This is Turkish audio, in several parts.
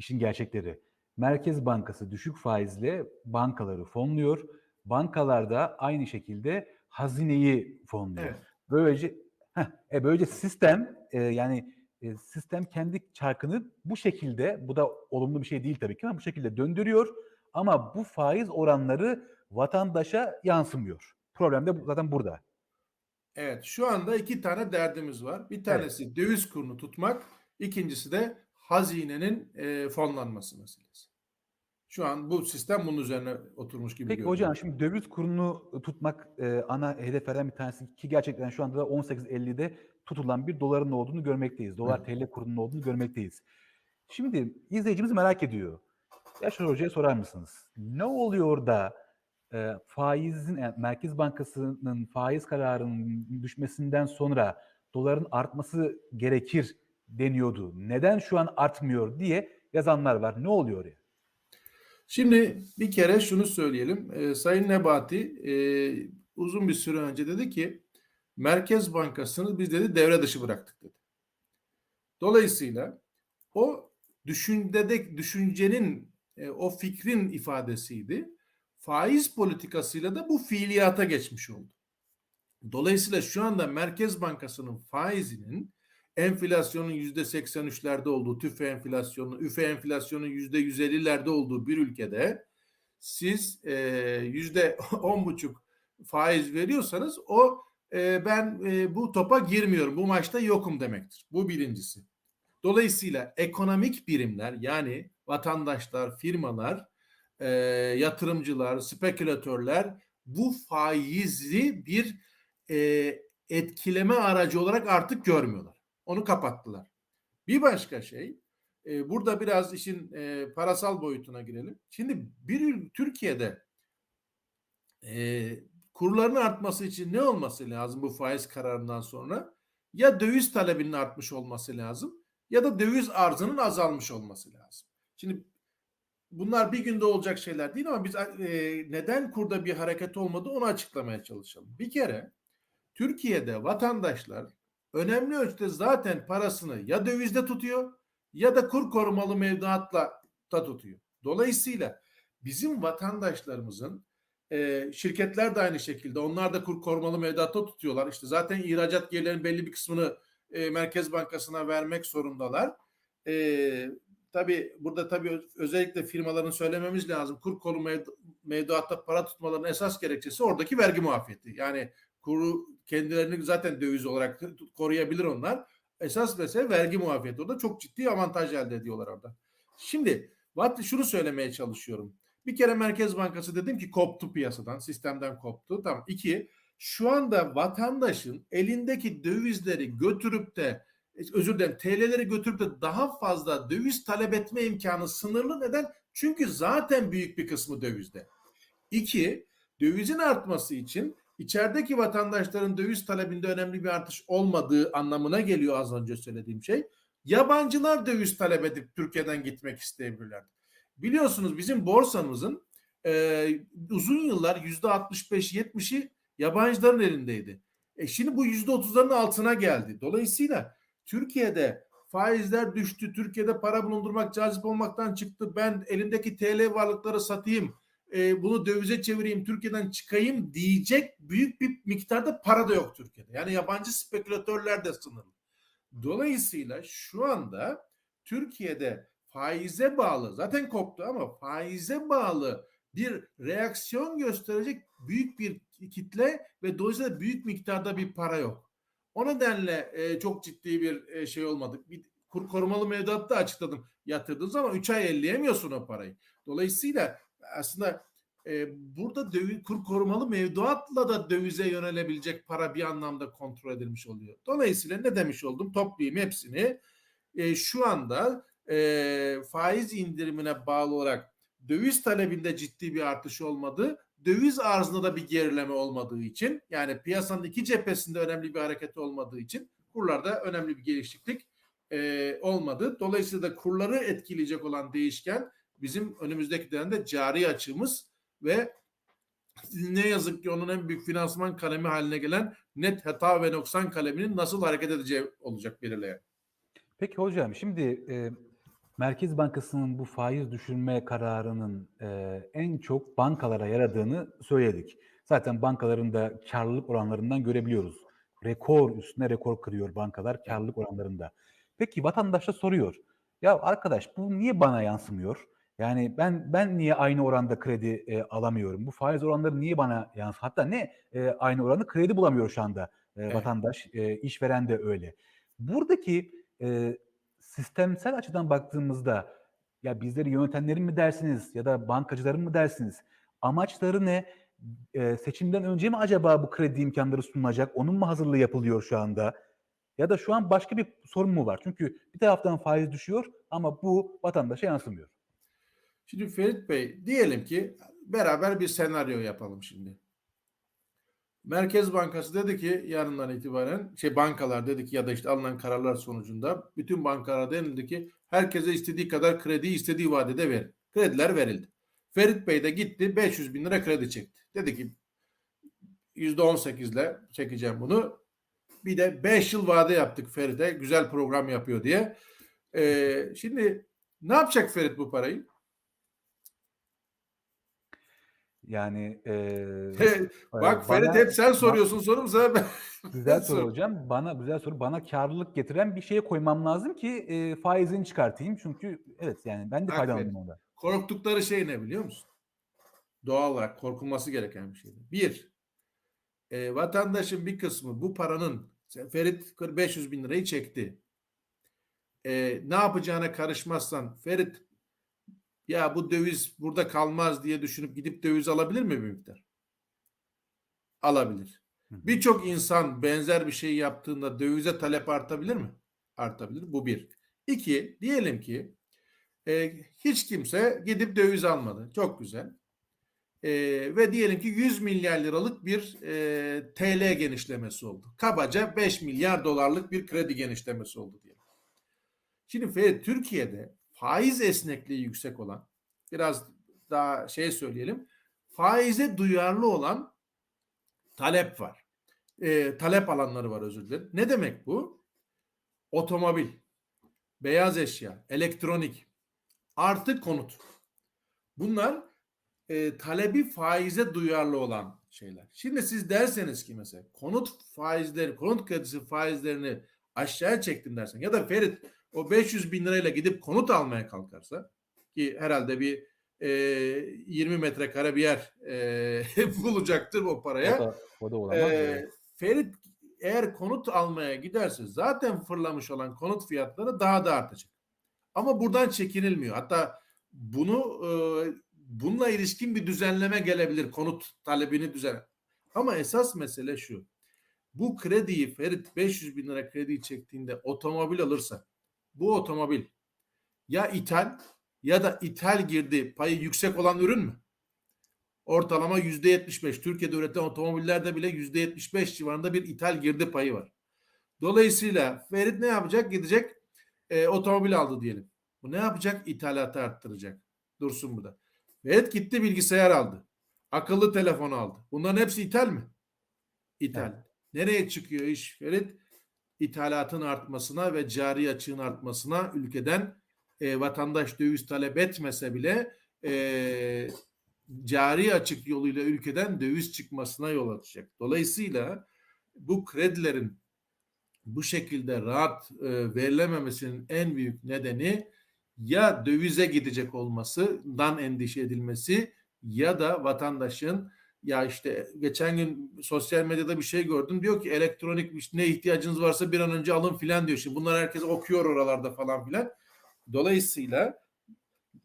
işin gerçekleri. Merkez Bankası düşük faizle bankaları fonluyor. Bankalar da aynı şekilde hazineyi fonluyor. Evet. Böylece heh, e, böylece sistem e, yani e, sistem kendi çarkını bu şekilde bu da olumlu bir şey değil tabii ki ama bu şekilde döndürüyor ama bu faiz oranları vatandaşa yansımıyor. Problem de zaten burada. Evet, şu anda iki tane derdimiz var. Bir tanesi döviz kurunu tutmak, ikincisi de hazinenin e, fonlanması meselesi. Şu an bu sistem bunun üzerine oturmuş gibi Peki görünüyor. hocam şimdi döviz kurunu tutmak e, ana hedeflerden bir tanesi ki gerçekten şu anda da 18.50'de tutulan bir doların olduğunu görmekteyiz. Dolar TL kurunun olduğunu görmekteyiz. Şimdi izleyicimiz merak ediyor. Yaşar Hoca'ya sorar mısınız? Ne oluyor da e, faizin yani Merkez Bankası'nın faiz kararının düşmesinden sonra doların artması gerekir deniyordu. Neden şu an artmıyor diye yazanlar var. Ne oluyor ya? Şimdi bir kere şunu söyleyelim. Ee, Sayın Nebati e, uzun bir süre önce dedi ki Merkez Bankası'nı biz dedi devre dışı bıraktık dedi. Dolayısıyla o düşüncede düşüncenin e, o fikrin ifadesiydi. Faiz politikasıyla da bu fiiliyata geçmiş oldu. Dolayısıyla şu anda Merkez Bankası'nın faizinin enflasyonun yüzde 83'lerde olduğu, tüfe enflasyonu, üfe enflasyonun yüzde 150'lerde olduğu bir ülkede siz e, yüzde on buçuk faiz veriyorsanız o e, ben e, bu topa girmiyorum, bu maçta yokum demektir. Bu birincisi. Dolayısıyla ekonomik birimler yani vatandaşlar, firmalar, yatırımcılar, spekülatörler bu faizi bir etkileme aracı olarak artık görmüyorlar. Onu kapattılar. Bir başka şey, e, burada biraz işin e, parasal boyutuna girelim. Şimdi bir Türkiye'de e, kurların artması için ne olması lazım bu faiz kararından sonra? Ya döviz talebinin artmış olması lazım ya da döviz arzının azalmış olması lazım. Şimdi bunlar bir günde olacak şeyler değil ama biz e, neden kurda bir hareket olmadı onu açıklamaya çalışalım. Bir kere Türkiye'de vatandaşlar önemli ölçüde zaten parasını ya dövizde tutuyor ya da kur korumalı mevduatla da tutuyor. Dolayısıyla bizim vatandaşlarımızın e, şirketler de aynı şekilde onlar da kur korumalı mevduatta tutuyorlar. İşte zaten ihracat gelirlerinin belli bir kısmını e, Merkez Bankası'na vermek zorundalar. E, tabii burada tabii öz- özellikle firmaların söylememiz lazım. Kur mevdu- mevduatta para tutmalarının esas gerekçesi oradaki vergi muafiyeti. Yani kuru kendilerini zaten döviz olarak koruyabilir onlar. Esas mesele vergi muafiyeti. Orada çok ciddi avantaj elde ediyorlar orada. Şimdi şunu söylemeye çalışıyorum. Bir kere Merkez Bankası dedim ki koptu piyasadan, sistemden koptu. Tamam. İki, şu anda vatandaşın elindeki dövizleri götürüp de özür dilerim TL'leri götürüp de daha fazla döviz talep etme imkanı sınırlı. Neden? Çünkü zaten büyük bir kısmı dövizde. İki, dövizin artması için içerideki vatandaşların döviz talebinde önemli bir artış olmadığı anlamına geliyor az önce söylediğim şey. Yabancılar döviz talep edip Türkiye'den gitmek isteyebilirler. Biliyorsunuz bizim borsamızın e, uzun yıllar yüzde 65-70'i yabancıların elindeydi. E şimdi bu yüzde 30'ların altına geldi. Dolayısıyla Türkiye'de faizler düştü. Türkiye'de para bulundurmak cazip olmaktan çıktı. Ben elimdeki TL varlıkları satayım. E, bunu dövize çevireyim. Türkiye'den çıkayım diyecek büyük bir miktarda para da yok Türkiye'de. Yani yabancı spekülatörler de sınırlı. Dolayısıyla şu anda Türkiye'de faize bağlı zaten koptu ama faize bağlı bir reaksiyon gösterecek büyük bir kitle ve dolayısıyla büyük miktarda bir para yok. O nedenle e, çok ciddi bir e, şey olmadı. Bir kur korumalı mevduatta açıkladım yatırdığınız ama 3 ay elleyemiyorsun o parayı. Dolayısıyla aslında e, burada döviz, kur korumalı mevduatla da dövize yönelebilecek para bir anlamda kontrol edilmiş oluyor. Dolayısıyla ne demiş oldum? Toplayayım hepsini. E, şu anda e, faiz indirimine bağlı olarak döviz talebinde ciddi bir artış olmadı. Döviz arzında da bir gerileme olmadığı için yani piyasanın iki cephesinde önemli bir hareket olmadığı için kurlarda önemli bir gelişiklik e, olmadı. Dolayısıyla da kurları etkileyecek olan değişken bizim önümüzdeki dönemde cari açığımız ve ne yazık ki onun en büyük finansman kalemi haline gelen net hata ve noksan kaleminin nasıl hareket edeceği olacak belirleyen. Peki hocam şimdi e, Merkez Bankası'nın bu faiz düşürme kararının e, en çok bankalara yaradığını söyledik. Zaten bankaların da karlılık oranlarından görebiliyoruz. Rekor üstüne rekor kırıyor bankalar karlılık oranlarında. Peki vatandaş da soruyor. Ya arkadaş bu niye bana yansımıyor? Yani ben ben niye aynı oranda kredi e, alamıyorum? Bu faiz oranları niye bana yansıyor? Hatta ne e, aynı oranda kredi bulamıyor şu anda e, Evet. vatandaş, e, işveren de öyle. Buradaki e, sistemsel açıdan baktığımızda ya bizleri yönetenlerin mi dersiniz ya da bankacıların mı dersiniz? Amaçları ne? E, seçimden önce mi acaba bu kredi imkanları sunulacak? Onun mu hazırlığı yapılıyor şu anda? Ya da şu an başka bir sorun mu var? Çünkü bir taraftan faiz düşüyor ama bu vatandaşa yansımıyor. Şimdi Ferit Bey diyelim ki beraber bir senaryo yapalım şimdi. Merkez Bankası dedi ki yarından itibaren şey bankalar dedi ki ya da işte alınan kararlar sonucunda bütün bankalara denildi ki herkese istediği kadar kredi istediği vadede ver. Krediler verildi. Ferit Bey de gitti 500 bin lira kredi çekti. Dedi ki %18 ile çekeceğim bunu. Bir de 5 yıl vade yaptık Ferit'e güzel program yapıyor diye. Ee, şimdi ne yapacak Ferit bu parayı? Yani e, Bak Ferit hep sen soruyorsun sorum sana ben. Güzel soru Sor. hocam. Bana güzel soru. Bana karlılık getiren bir şeye koymam lazım ki e, faizini çıkartayım. Çünkü evet yani ben de faydalandım ondan. Korktukları şey ne biliyor musun? Doğal olarak korkulması gereken bir şey. Bir, e, vatandaşın bir kısmı bu paranın Ferit 500 bin lirayı çekti. E, ne yapacağına karışmazsan Ferit ya bu döviz burada kalmaz diye düşünüp gidip döviz alabilir mi bir miktar? Alabilir. Birçok insan benzer bir şey yaptığında dövize talep artabilir mi? Artabilir. Bu bir. İki, diyelim ki e, hiç kimse gidip döviz almadı. Çok güzel. E, ve diyelim ki 100 milyar liralık bir e, TL genişlemesi oldu. Kabaca 5 milyar dolarlık bir kredi genişlemesi oldu diyelim. Şimdi Ferit, Türkiye'de faiz esnekliği yüksek olan biraz daha şey söyleyelim faize duyarlı olan talep var. E, talep alanları var özür dilerim. Ne demek bu? Otomobil, beyaz eşya, elektronik, artı konut. Bunlar e, talebi faize duyarlı olan şeyler. Şimdi siz derseniz ki mesela konut faizleri, konut kredisi faizlerini aşağıya çektim dersen ya da Ferit o 500 bin lirayla gidip konut almaya kalkarsa ki herhalde bir e, 20 metrekare bir yer e, bulacaktır o paraya. O da, o da olamaz. Evet. Ferit eğer konut almaya giderse zaten fırlamış olan konut fiyatları daha da artacak. Ama buradan çekinilmiyor. Hatta bunu e, bununla ilişkin bir düzenleme gelebilir. Konut talebini düzen. Ama esas mesele şu. Bu krediyi Ferit 500 bin lira krediyi çektiğinde otomobil alırsa bu otomobil ya ithal ya da ithal girdi payı yüksek olan ürün mü? ortalama yüzde yetmiş beş. Türkiye'de üretilen otomobillerde bile yüzde yetmiş beş civarında bir ithal girdi payı var. Dolayısıyla Ferit ne yapacak? Gidecek e, otomobil aldı diyelim. Bu ne yapacak? İthalatı arttıracak. Dursun burada. Ferit gitti bilgisayar aldı. Akıllı telefon aldı. Bunların hepsi ithal mi? İthal. Evet. Nereye çıkıyor iş Ferit? İthalatın artmasına ve cari açığın artmasına ülkeden e, vatandaş döviz talep etmese bile e, cari açık yoluyla ülkeden döviz çıkmasına yol açacak. Dolayısıyla bu kredilerin bu şekilde rahat e, verilememesinin en büyük nedeni ya dövize gidecek olmasından endişe edilmesi ya da vatandaşın ya işte geçen gün sosyal medyada bir şey gördüm diyor ki elektronik ne ihtiyacınız varsa bir an önce alın filan diyor. Şimdi bunlar herkes okuyor oralarda falan filan. Dolayısıyla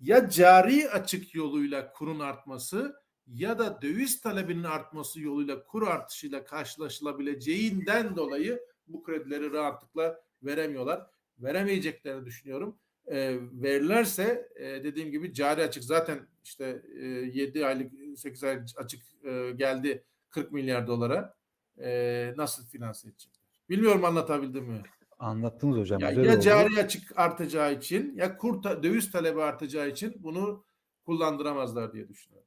ya cari açık yoluyla kurun artması ya da döviz talebinin artması yoluyla kur artışıyla karşılaşılabileceğinden dolayı bu kredileri rahatlıkla veremiyorlar. Veremeyeceklerini düşünüyorum. E, verirlerse e, dediğim gibi cari açık zaten işte e, 7 aylık 8 aylık açık e, geldi 40 milyar dolara. E, nasıl finanse edecekler? Bilmiyorum anlatabildim mi? Anlattınız hocam. Ya, ya oldu. cari açık artacağı için ya kur ta- döviz talebi artacağı için bunu kullandıramazlar diye düşünüyorum.